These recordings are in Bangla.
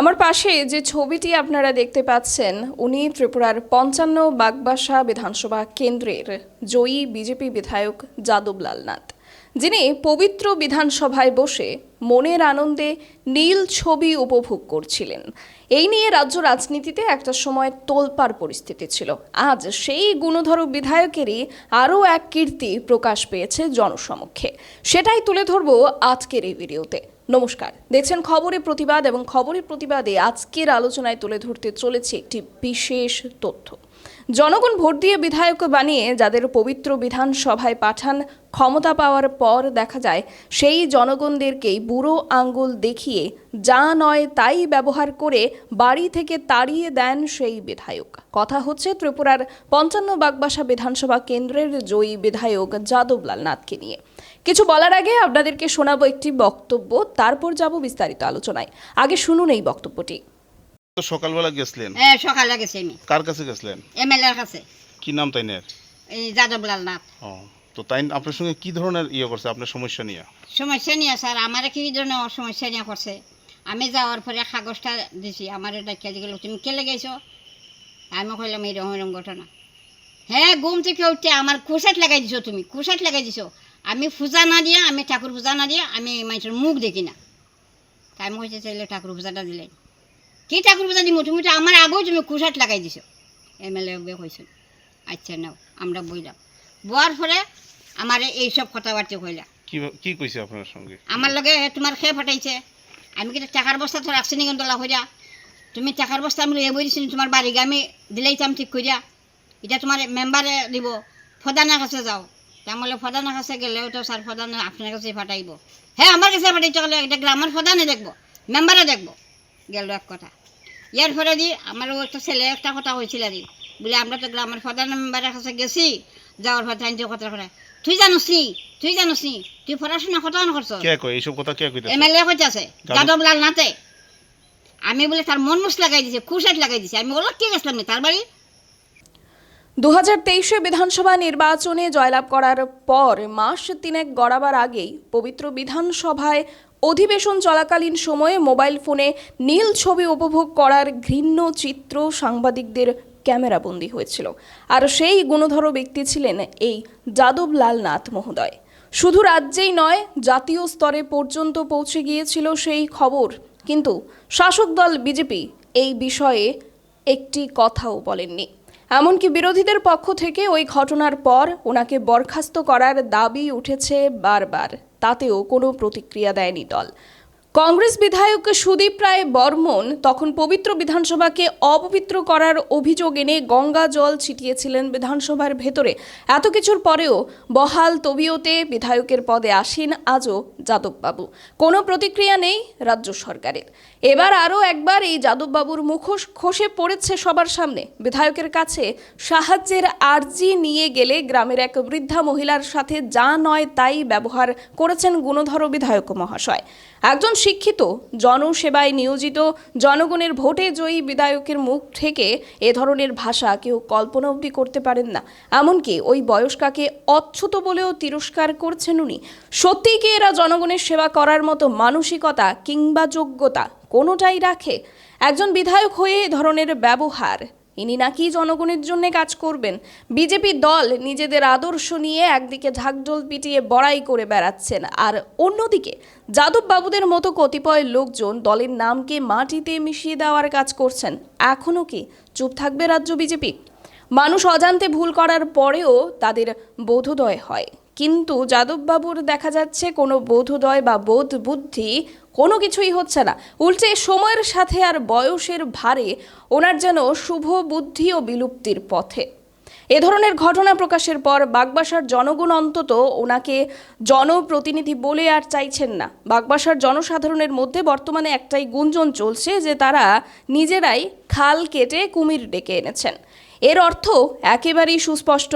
আমার পাশে যে ছবিটি আপনারা দেখতে পাচ্ছেন, উনি ত্রিপুরার পঞ্চান্ন বাগবাসা বিধানসভা কেন্দ্রের জয়ী বিজেপি বিধায়ক যাদবলাল নাথ। যিনি পবিত্র বিধানসভায় বসে মনের আনন্দে নীল ছবি উপভোগ করছিলেন। এই নিয়ে রাজ্য রাজনীতিতে একটা সময় তোলপাড় পরিস্থিতি ছিল। আজ সেই গুণধর বিধায়কেরই আরও এক কীর্তি প্রকাশ পেয়েছে জনসমক্ষে। সেটাই তুলে ধরব আজকের এই ভিডিওতে। নমস্কার। দেখছেন খবরে প্রতিবাদ এবং খবরের প্রতিবাদে আজকের আলোচনায় তুলে ধরতে চলেছে একটি বিশেষ তথ্য। জনগণ ভোট দিয়ে বিধায়ক বানিয়ে যাদের পবিত্র বিধানসভায় পাঠান ক্ষমতা পাওয়ার পর দেখা যায়, সেই জনগণদেরকেই বুড়ো আঙ্গুল দেখিয়ে যা নয় তাই ব্যবহার করে বাড়ি থেকে তাড়িয়ে দেন সেই বিধায়ক। কথা হচ্ছে ত্রিপুরার পঞ্চান্ন বাগবাসা বিধানসভা কেন্দ্রের জয়ী বিধায়ক যাদবলাল নাথকে নিয়ে। কিছু বলার আগে আপনাদেরকে শোনাবো একটি বক্তব্য তারপর যাব বিস্তারিত আলোচনায়। আগে শুনুন এই বক্তব্যটি। তো সকালবেলা গেছিলেন? হ্যাঁ সকালে গেছি আমি। কার কাছে গেছিলেন? এমএলএর কাছে। কি নাম তাই তাইনের? এই যাদবলাল নাথ। ও তো তাই আপনার সঙ্গে কি ধরনের ইয়ে করছে আপনার সমস্যা নিয়ে? সমস্যা নিয়ে স্যার আমার কি ধরনের সমস্যা নিয়ে করছে? আমি যাওয়ার পরে কাগজটা দিছি আমার ডাকিয়া গেল তুমি কেলে গেছো আমি কইলাম এইরকম এরকম ঘটনা। হ্যাঁ ঘুম থেকে উঠতে আমার কুসাট লাগাই দিছো তুমি কুসাট লাগাই দিছো। আমি পূজা না দিয়া আমি ঠাকুর পূজা না দিয়া আমি মানুষের মুখ দেখি না। তাই আমি কইতে চাইলে ঠাকুর পূজাটা দিলেন। কি ঠাকুর পূজা দিব তুমি তো আমার আগেও তুমি কুসাট লাগাই দিছো। এম এল এ কইছেন আচ্ছা নাও আমরা বইলাম বোয়ার পরে আমার এইসব কথাবার্তা কইলা। কি কি কইছে আপনার সঙ্গে? আমার লগে তোমার খেয়ে ফাটাইছে আমি কিন্তু টাকার বস্তা তো রাখছি নি কিন্তু হইয়া তুমি টাকার বস্তা আমি লইয়া বই দিছি তোমার বাড়ি আমি দিলেইতাম ঠিক করিয়া এটা তোমার মেম্বারে দিব। ফদানের কাছে যাও। তাহলে ফদানের কাছে গেলেও তো স্যার ফদান আপনার কাছে ফাটাইব হ্যাঁ আমার কাছে ফাটাইতে গেলে এটা গ্রামের ফদানে দেখব মেম্বারে দেখব গেল এক কথা। ইয়ার পরে দি আমারও একটা ছেলে একটা কথা হয়েছিল আর বলে আমরা তো গ্রামের প্রধান মেম্বারের কাছে গেছি যাওয়ার পর তাই কথা করে তুই জানোস নি তুই জানোস নি তুই পড়াশোনা কত করছ কে এইসব কথা কে কইতেছে? এমএলএ কইতাছে যাদব- যাদবলাল নাতে আমি বলে তার মন মুস লাগাই দিছে কুশাট লাগাই দিছে। আমি বলো কি গেছিলাম তার বাড়ি দু হাজার তেইশে বিধানসভা নির্বাচনে জয়লাভ করার পর মাস তিনেক গড়াবার আগেই পবিত্র বিধানসভায় অধিবেশন চলাকালীন সময়ে মোবাইল ফোনে নীল ছবি উপভোগ করার ঘৃণ্য চিত্র সাংবাদিকদের ক্যামেরাবন্দি হয়েছিল। আর সেই গুণধর ব্যক্তি ছিলেন এই যাদবলাল নাথ মহোদয়। শুধু রাজ্যেই নয়, জাতীয় স্তরে পর্যন্ত পৌঁছে গিয়েছিল সেই খবর। কিন্তু শাসক দল বিজেপি এই বিষয়ে একটি কথাও বলেননি। এমনকি বিরোধীদের পক্ষ থেকে ওই ঘটনার পর ওনাকে বরখাস্ত করার দাবি উঠেছে বারবার। তাতেও কোনো প্রতিক্রিয়া দেয়নি দল। কংগ্রেস বিধায়ক সুদীপ রায় বর্মন তখন পবিত্র বিধানসভাকে অপবিত্র করার অভিযোগ এনে গঙ্গা জল ছিটিয়েছিলেন বিধানসভার ভেতরে। এত কিছুর পরেও বহাল তবিয়তে বিধায়কের পদে আসেন আজও যাদববাবু। কোনো প্রতিক্রিয়া নেই রাজ্য সরকারের। এবার আরও একবার এই যাদববাবুর মুখোশ খসে পড়েছে সবার সামনে। বিধায়কের কাছে সাহায্যের আর্জি নিয়ে গেলে গ্রামের এক বৃদ্ধা মহিলার সাথে যা নয় তাই ব্যবহার করেছেন গুণধর বিধায়ক মহাশয়। একজন শিক্ষিত, জনসেবায় নিয়োজিত, জনগণের ভোটে জয়ী বিধায়কের মুখ থেকে এ ধরনের ভাষা কেউ কল্পনা অবধি করতে পারেন না। এমনকি ওই বয়স্কাকে অচ্ছুত বলেও তিরস্কার করছেন উনি। সত্যিই কি এরা জনগণের সেবা করার মতো মানসিকতা কিংবা যোগ্যতা কোনোটাই রাখে? একজন বিধায়ক হয়ে এ ধরনের ব্যবহার ইনি নাকি জনগণের জন্য কাজ করবেন। বিজেপি দল নিজেদের আদর্শ নিয়ে একদিকে ঢাকঢোল পিটিয়ে বড়াই করে বেড়াচ্ছেন, আর অন্যদিকে যাদব বাবুদের মতো কতিপয় লোকজন দলের নামকে মাটিতে মিশিয়ে দেওয়ার কাজ করছেন। এখনও কি চুপ থাকবে রাজ্য বিজেপি? মানুষ অজান্তে ভুল করার পরেও তাদের বোধোদয় হয়। কিন্তু যাদববাবুর দেখা যাচ্ছে কোনো বোধোদয় বা বোধ বুদ্ধি কোনো কিছুই হচ্ছে না। উল্টে সময়ের সাথে আর বয়সের ভারে ওনার যেন শুভ বুদ্ধি ও বিলুপ্তির পথে। এ ধরনের ঘটনা প্রকাশের পর বাগবাসার জনগণ অন্তত ওনাকে জনপ্রতিনিধি বলে আর চাইছেন না। বাগবাসার জনসাধারণের মধ্যে বর্তমানে একটাই গুঞ্জন চলছে যে তারা নিজেরাই খাল কেটে কুমির ডেকে এনেছেন। এর অর্থ একেবারেই সুস্পষ্ট।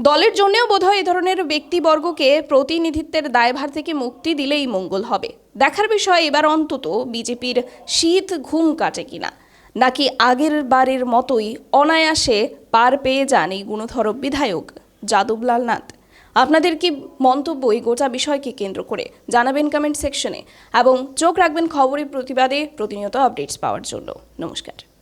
দলের জন্যেও বোধহয় এ ধরনের ব্যক্তিবর্গকে প্রতিনিধিত্বের দায়ভার থেকে মুক্তি দিলেই মঙ্গল হবে। দেখার বিষয় এবার অন্তত বিজেপির শীত ঘুম কাটে কিনা? নাকি আগের বারের মতোই অনায়াসে পার পেয়ে যান এই গুণধর বিধায়ক যাদবলাল নাথ? আপনাদের কি মন্তব্য এই গোটা বিষয়কে কেন্দ্র করে? জানাবেন কমেন্ট সেকশনে এবং চোখ রাখবেন খবরের প্রতিবাদে প্রতিনিয়ত আপডেটস পাওয়ার জন্য। নমস্কার।